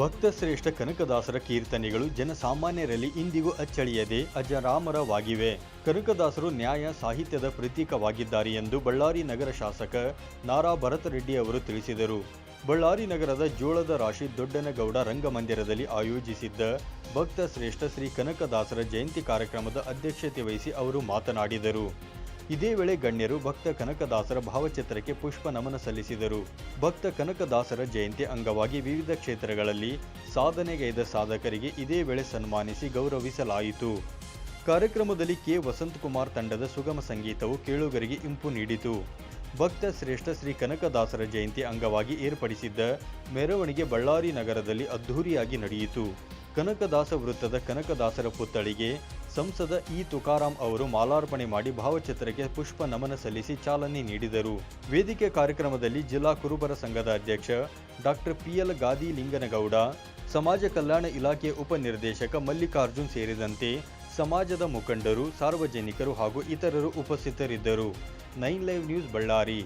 ಭಕ್ತಶ್ರೇಷ್ಠ ಕನಕದಾಸರ ಕೀರ್ತನೆಗಳು ಜನಸಾಮಾನ್ಯರಲ್ಲಿ ಇಂದಿಗೂ ಅಚ್ಚಳಿಯದೆ ಅಜರಾಮರವಾಗಿವೆ. ಕನಕದಾಸರು ನ್ಯಾಯ ಸಾಹಿತ್ಯದ ಪ್ರತೀಕವಾಗಿದ್ದಾರೆ ಎಂದು ಬಳ್ಳಾರಿ ನಗರ ಶಾಸಕ ನಾರಾ ಭರತರೆಡ್ಡಿ ಅವರು ತಿಳಿಸಿದರು. ಬಳ್ಳಾರಿ ನಗರದ ಜೋಳದ ರಾಶಿ ದೊಡ್ಡನಗೌಡ ರಂಗಮಂದಿರದಲ್ಲಿ ಆಯೋಜಿಸಿದ್ದ ಭಕ್ತ ಶ್ರೇಷ್ಠ ಶ್ರೀ ಕನಕದಾಸರ ಜಯಂತಿ ಕಾರ್ಯಕ್ರಮದ ಅಧ್ಯಕ್ಷತೆ ವಹಿಸಿ ಅವರು ಮಾತನಾಡಿದರು. ಇದೇ ವೇಳೆ ಗಣ್ಯರು ಭಕ್ತ ಕನಕದಾಸರ ಭಾವಚಿತ್ರಕ್ಕೆ ಪುಷ್ಪ ನಮನ ಸಲ್ಲಿಸಿದರು. ಭಕ್ತ ಕನಕದಾಸರ ಜಯಂತಿ ಅಂಗವಾಗಿ ವಿವಿಧ ಕ್ಷೇತ್ರಗಳಲ್ಲಿ ಸಾಧನೆಗೈದ ಸಾಧಕರಿಗೆ ಇದೇ ವೇಳೆ ಸನ್ಮಾನಿಸಿ ಗೌರವಿಸಲಾಯಿತು. ಕಾರ್ಯಕ್ರಮದಲ್ಲಿ ಕೆ. ವಸಂತಕುಮಾರ್ ತಂಡದ ಸುಗಮ ಸಂಗೀತವು ಕೇಳುಗರಿಗೆ ಇಂಪು ನೀಡಿತು. ಭಕ್ತ ಶ್ರೇಷ್ಠ ಶ್ರೀ ಕನಕದಾಸರ ಜಯಂತಿ ಅಂಗವಾಗಿ ಏರ್ಪಡಿಸಿದ್ದ ಮೆರವಣಿಗೆ ಬಳ್ಳಾರಿ ನಗರದಲ್ಲಿ ಅದ್ಧೂರಿಯಾಗಿ ನಡೆಯಿತು. ಕನಕದಾಸ ವೃತ್ತದ ಕನಕದಾಸರ ಪುತ್ಥಳಿಗೆ ಸಂಸದ ಇ ತುಕಾರಾಂ ಅವರು ಮಾಲಾರ್ಪಣೆ ಮಾಡಿ ಭಾವಚಿತ್ರಕ್ಕೆ ಪುಷ್ಪ ನಮನ ಸಲ್ಲಿಸಿ ಚಾಲನೆ ನೀಡಿದರು. ವೇದಿಕೆ ಕಾರ್ಯಕ್ರಮದಲ್ಲಿ ಜಿಲ್ಲಾ ಕುರುಬರ ಸಂಘದ ಅಧ್ಯಕ್ಷ ಡಾಕ್ಟರ್ ಪಿಎಲ್ ಗಾದಿ ಲಿಂಗನಗೌಡ ಸಮಾಜ ಕಲ್ಯಾಣ ಇಲಾಖೆ ಉಪನಿರ್ದೇಶಕ ಮಲ್ಲಿಕಾರ್ಜುನ್ ಸೇರಿದಂತೆ ಸಮಾಜದ ಮುಖಂಡರು, ಸಾರ್ವಜನಿಕರು ಹಾಗೂ ಇತರರು ಉಪಸ್ಥಿತರಿದ್ದರು. Nine live news Ballari.